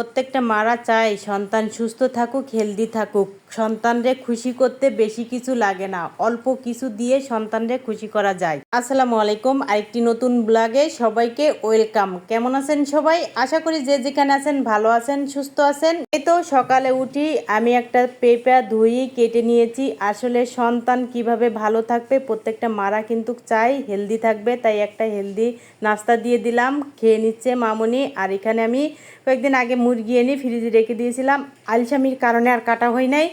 প্রত্যেকটা মারা চায় সন্তান সুস্থ থাকুক হেলদি থাকুক। সন্তানরে খুশি করতে বেশি কিছু লাগে না। অল্প কিছু দিয়ে সন্তানরে খুশি করা যায়। আসসালামু আলাইকুম, আরেকটি নতুন ব্লগে সবাইকে ওয়েলকাম। কেমন আছেন সবাই? আশা করি যে যেখানে আছেন ভালো আছেন, সুস্থ আছেন। এই তো সকালে উঠি, আমি একটা পেঁপা ধুই, কেটে নিয়েছি। আসলে সন্তান কীভাবে ভালো থাকবে, প্রত্যেকটা মারা কিন্তু চাই, হেলদি থাকবে, তাই একটা হেলদি নাস্তা দিয়ে দিলাম, খেয়ে নিচ্ছে মামনি। আর এখানে আমি কয়েকদিন আগে মুরগি এনে ফ্রিজে রেখে দিয়েছিলাম। আলসামির কারণে আর কাটা হয় নাই।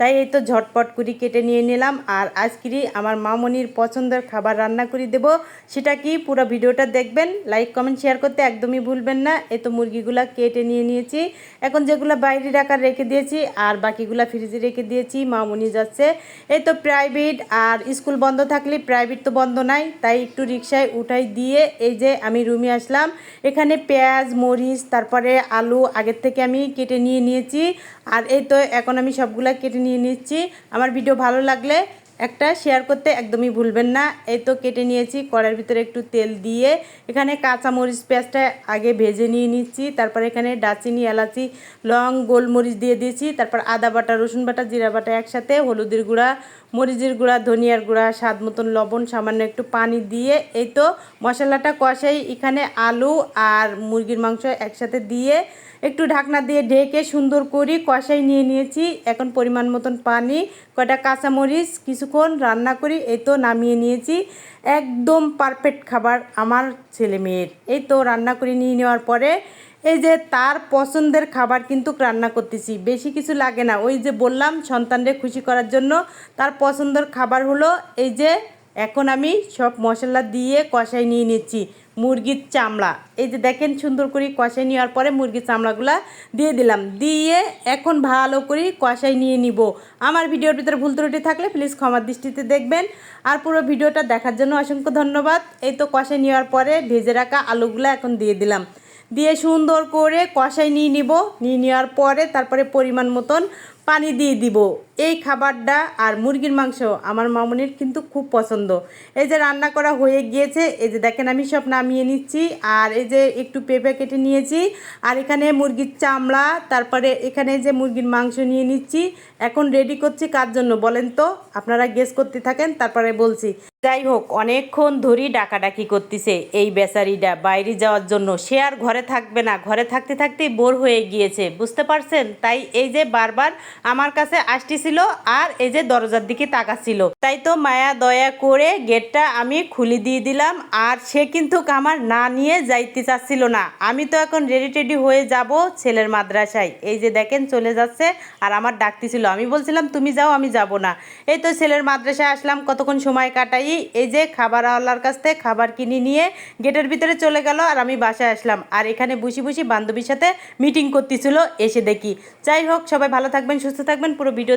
তাই এই তো ঝটপট করে কেটে নিয়ে নিলাম। আর আজকেরই আমার মামনির পছন্দের খাবার রান্না করে দেব। সেটা কি? পুরো ভিডিওটা দেখবেন। লাইক কমেন্ট শেয়ার করতে একদমই ভুলবেন না। এই তো মুরগিগুলা কেটে নিয়ে নিয়েছি। এখন যেগুলো বাইরে রাখা রেখে দিয়েছি আর বাকিগুলো ফ্রিজে রেখে দিয়েছি। মামনি যাচ্ছে। এই তো প্রাইভেট আর স্কুল বন্ধ থাকলে প্রাইভেট তো বন্ধ নাই। তাই একটু রিক্সায় উঠাই দিয়ে এই যে আমি রুমে আসলাম। এখানে পেঁয়াজ, মরিচ, তারপরে আলু আগের থেকে আমি কেটে নিয়ে নিয়েছি। আর এই তো এখন আমি সবগুলা কেটে নিয়ে নিচ্ছি। আমার ভিডিও ভালো লাগলে একটা শেয়ার করতে একদমই ভুলবেন না। এই তো কেটে নিয়েছি কড়ার ভিতরে একটু তেল দিয়ে। এখানে কাঁচা মরিচ পেঁয়াজটা আগে ভেজে নিয়ে নিচ্ছি, তারপর এখানে ডাচিনি এলাচি, লং, গোলমরিচ দিয়ে দিয়েছি, তারপর আদা বাটা, রসুন বাটা, জিরা বাটা একসাথে, হলুদের গুঁড়া মরিচের গুঁড়া, ধনিয়ার গুঁড়া, স্বাদ মতন লবণ, সামান্য একটু পানি দিয়ে এই তো মশলাটা কষাই এখানে আলু আর মুরগির মাংস একসাথে দিয়ে একটু ঢাকনা দিয়ে ঢেকে সুন্দর করে কষাই নিয়ে নিয়েছি। এখন পরিমাণ মতন পানি, কয়টা কাঁচামরিচ কিছুক্ষণ রান্না করি এই তো নামিয়ে নিয়েছি। একদম পারফেক্ট খাবার আমার ছেলে মেয়ের। এই তো রান্না করে নিয়ে নেওয়ার পরে এই যে তার পছন্দের খাবার কিন্তু রান্না করতেছি, বেশি কিছু লাগে না। ওই যে বললাম, সন্তানদের খুশি করার জন্য তার পছন্দের খাবার হলো এই যে এখন আমি সব মশলা দিয়ে কষাই নিয়ে নিচ্ছি, মুরগির চামড়া। এই যে দেখেন সুন্দর করে কষাই নেওয়ার পরে মুরগির চামড়াগুলা দিয়ে দিলাম। দিয়ে এখন ভালো করে কষাই নিয়ে নিব। আমার ভিডিওর ভিতরে ভুল ত্রুটি থাকলে প্লিজ ক্ষমার দৃষ্টিতে দেখবেন। আর পুরো ভিডিওটা দেখার জন্য অসংখ্য ধন্যবাদ। এই তো কষাই নেওয়ার পরে ভেজে রাখা আলুগুলো এখন দিয়ে দিলাম। দিয়ে সুন্দর করে কষাই নিয়ে নিব। নিয়ে নেওয়ার পরে তারপরে পরিমাণ মতন পানি দিয়ে দিব। এই খাবারটা আর মুরগির মাংস আমার মামনির কিন্তু খুব পছন্দ। এই যে রান্না করা হয়ে গিয়েছে, এই যে দেখেন আমি সব নামিয়ে নিচ্ছি, আর এই যে একটু পেঁপে কেটে নিয়েছি, আর এখানে মুরগির চামড়া, তারপরে এখানে যে মুরগির মাংস নিয়ে নিচ্ছি, এখন রেডি করছি কার জন্য বলেন তো? আপনারা গেস করতে থাকেন, তারপরে বলছি। যাই হোক, অনেকক্ষণ ধরেই ডাকাডাকি করতেছে এই বেচারিটা, বাইরে যাওয়ার জন্য। সে আর ঘরে থাকবে না, ঘরে থাকতে থাকতেই বোর হয়ে গিয়েছে, বুঝতে পারছেন? তাই এই যে বারবার আমার কাছে আসতেছিল আর এই যে দরজার দিকে তাকাচ্ছিল। তাই তো মায়া দয়া করে গেটটা আমি খুলে দিয়ে দিলাম আর সে কিন্তু আমার না নিয়ে যাইতে চাচ্ছিল না। আমি তো এখন রেডি টেডি হয়ে যাব ছেলের মাদ্রাসায়। এই যে দেখেন চলে যাচ্ছে আর আমার ডাকতেছিল। আমি বলছিলাম, তুমি যাও, আমি যাব না। এই তো ছেলের মাদ্রাসায় আসলাম। কতক্ষণ সময় কাটাই? এই যে খাবারওয়ালার কাছ থেকে খাবার কিনে নিয়ে গেটের ভিতরে চলে গেল আর আমি বাসায় আসলাম। আর এখানে বসে বসি বান্ধবীর সাথে মিটিং করতেছিল, এসে দেখি। যাই হোক, সবাই ভালো থাকবেন, সুস্থ থাকবেন। পুরো ভিডিও